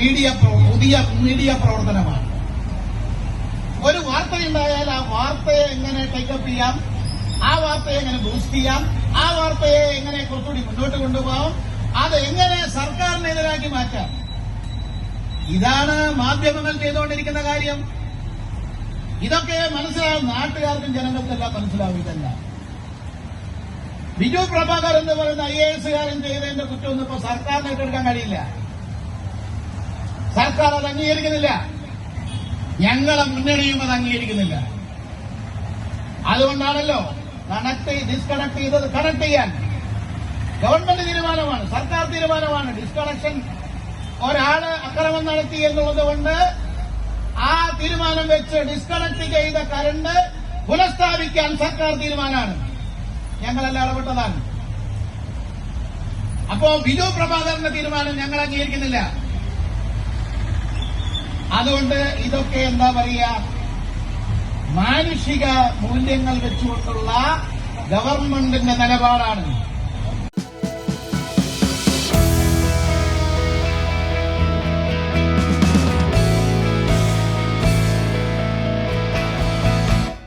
Media പുതിയ media പ്രവർത്തനമാണ്. ഒരു വാർത്തയുണ്ടായാൽ ആ വാർത്തയെ എങ്ങനെ ടേക്കപ്പ് ചെയ്യാം? ആ വാർത്തയെ എങ്ങനെ ബൂസ്റ്റ് ചെയ്യാം? ആ വാർത്തയെ എങ്ങനെ കുറച്ചുകൂടി മുന്നോട്ട് കൊണ്ടുപോകാം? അത് എങ്ങനെ സർക്കാരിനെതിരാക്കി മാറ്റാം? ഇതാണ് മാധ്യമങ്ങൾ ചെയ്തുകൊണ്ടിരിക്കുന്ന കാര്യം. ഇതൊക്കെ മനസ്സിലാവും നാട്ടുകാർക്കും ജനങ്ങൾക്കെല്ലാം ഇതല്ല ബിജു പ്രഭാകർ എന്ന് പറയുന്ന ഐ എ എസുകാരൻ ചെയ്തതിന്റെ കുറ്റമൊന്നും ഇപ്പൊ സർക്കാരിന് കഴിയില്ല. സർക്കാർ അത് അംഗീകരിക്കുന്നില്ല. ഞങ്ങളെ മുന്നണിയും അത് അംഗീകരിക്കുന്നില്ല. അതുകൊണ്ടാണല്ലോ കണക്ട് ഡിസ്കണക്ട് ചെയ്തത് കണക്ട് ചെയ്യാൻ. ഗവൺമെന്റ് തീരുമാനമാണ് സർക്കാർ തീരുമാനമാണ്. ഡിസ്കണക്ഷൻ ഒരാൾ അക്രമം നടത്തി എന്നുള്ളത് കൊണ്ട് ആ തീരുമാനം വെച്ച് ഡിസ്കണക്ട് ചെയ്ത കരണ്ട് പുനഃസ്ഥാപിക്കാൻ സർക്കാർ തീരുമാനമാണ്. ഞങ്ങളെല്ലാം ഇടപെട്ടതാണ്. അപ്പോ ബിജു പ്രഭാകരന്റെ തീരുമാനം ഞങ്ങൾ അംഗീകരിക്കുന്നില്ല. അതുകൊണ്ട് ഇതൊക്കെ എന്താ പറയുക മാനുഷിക മൂല്യങ്ങൾ വെച്ചുകൊണ്ടുള്ള ഗവൺമെന്റിന്റെ നിലപാടാണ്.